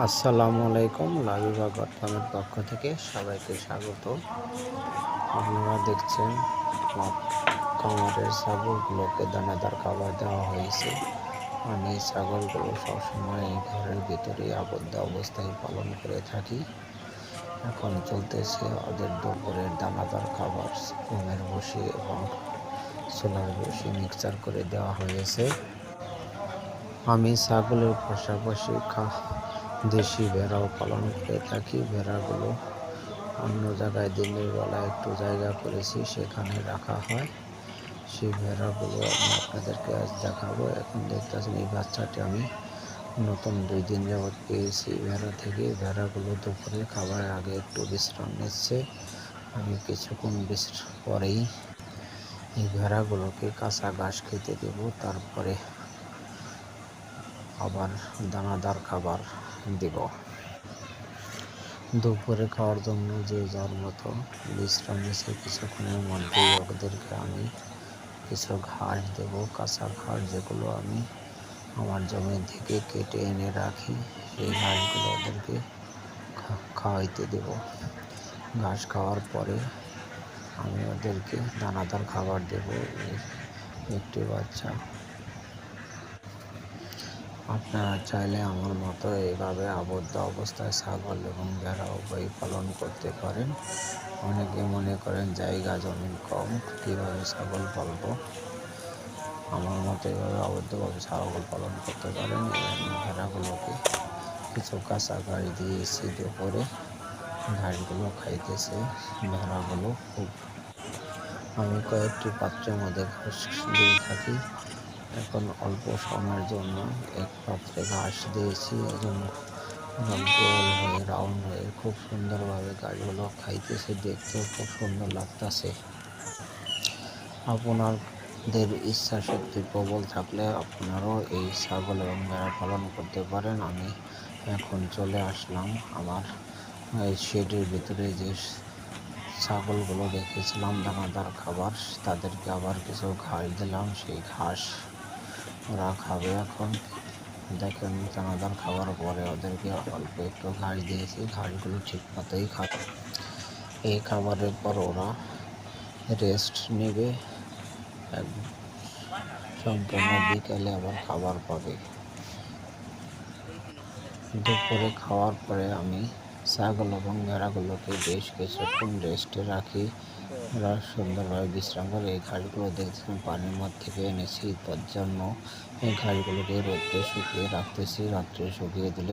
আসসালামু আলাইকুম লাবিবা গটফার্মের পক্ষ থেকে সবাইকে স্বাগত। আপনারা দেখছেন খামারের ছাগলগুলোকে দানাদার খাবার দেওয়া হয়েছে। আমি ছাগলগুলো সবসময় ঘরের ভিতরে আবদ্ধ অবস্থায় পালন করে থাকি। এখন চলতেছে ওদের দুপুরের দানাদার খাবার। ঘুমের বসে এবং সোলার বসে মিক্সচার করে দেওয়া হয়েছে। আমি ছাগলের পাশাপাশি খা দেশি ভেড়াও পালন করে থাকি। ভেড়াগুলো অন্য জায়গায় দিনের বেলা একটু জায়গা করেছি, সেখানে রাখা হয়। সেই ভেড়াগুলো আমি আপনাদেরকে আজ দেখাবো। এখন দেখতেছেন এই বাচ্চাটি আমি নতুন দুই দিন যাবৎ পেয়েছি ভেড়া থেকে। ভেড়াগুলো দুপুরে খাবারের আগে একটু বিশ্রাম নিচ্ছে। আমি কিছুক্ষণ বিশ্রাম পরেই এই ভেড়াগুলোকে কাঁচা ঘাস খেতে দেব। তারপরে আবার দানাদার খাবার দিব। দুপুরে খাওয়ার জন্য যে যার মতো বিশ্রাম নিচ্ছে কিছুক্ষণের মধ্যেই ওদেরকে আমি কিছু ঘাস দেবো, কাঁচা ঘাস যেগুলো আমি আমার জমি থেকে কেটে এনে রাখি, সেই ঘাসগুলো ওদেরকে খাওয়াইতে দেব। ঘাস খাওয়ার পরে আমি ওদেরকে দানাদার খাবার দেব। একটি বাচ্চা আপনারা চাইলে আমার মতো এইভাবে আবদ্ধ অবস্থায় ছাগল এবং ভেড়া উভয় পালন করতে পারেন। অনেকে মনে করেন জায়গা জমিন কম, কীভাবে ছাগল পালবো? আমার মতো এইভাবে আবদ্ধভাবে ছাগল পালন করতে পারেন এবং ভেড়াগুলোকে কিছু কাঁচা গাড়ি দিয়ে দিয়েছি করে ঘাসগুলো খাইতেছে, ভেড়াগুলো খুব। আমি কয়েকটি পাত্রের মধ্যে ঘাস দিয়ে থাকি। এখন অল্প সময়ের জন্য এক পাত্রে ঘাস দিয়েছি এবং গোল হয়ে, রাউন্ড হয়ে খুব সুন্দরভাবে গাছগুলো খাইতেছে, দেখতেও খুব সুন্দর লাগতেছে। আপনাদের ইচ্ছা শক্তি প্রবল থাকলে আপনারাও এই ছাগল এবং ভেড়া পালন করতে পারেন। আমি এখন চলে আসলাম আমার শেডের ভিতরে যে ছাগলগুলো রেখেছিলাম দানাদার খাবার, তাদেরকে আবার কিছু ঘাস দিলাম। সেই ঘাস ওরা খাবে এখন। দেখেন দানাদার খাওয়ার পরে ওদেরকে অল্প একটু ঘাস দিয়েছি, ঘাসগুলো ঠিক মতোই খাবে। এই খাবারের পর ওরা রেস্ট নেবে। সম্পূর্ণ বিকালে আবার খাবার পাবে। দুপুরে খাওয়ার পরে আমি ছাগল এবং ভেড়াগুলোকে বেশ কিছুক্ষণ রেস্টে রাখি। ওরা সুন্দরভাবে বিশ্রাম করে। এই ঘাসগুলো দেখছিলাম পানির মধ্যে থেকে এনেছি। তার জন্য এই ঘাসগুলোকে রোদে শুকিয়ে রাখতেছি। রাত্রে শুকিয়ে দিলে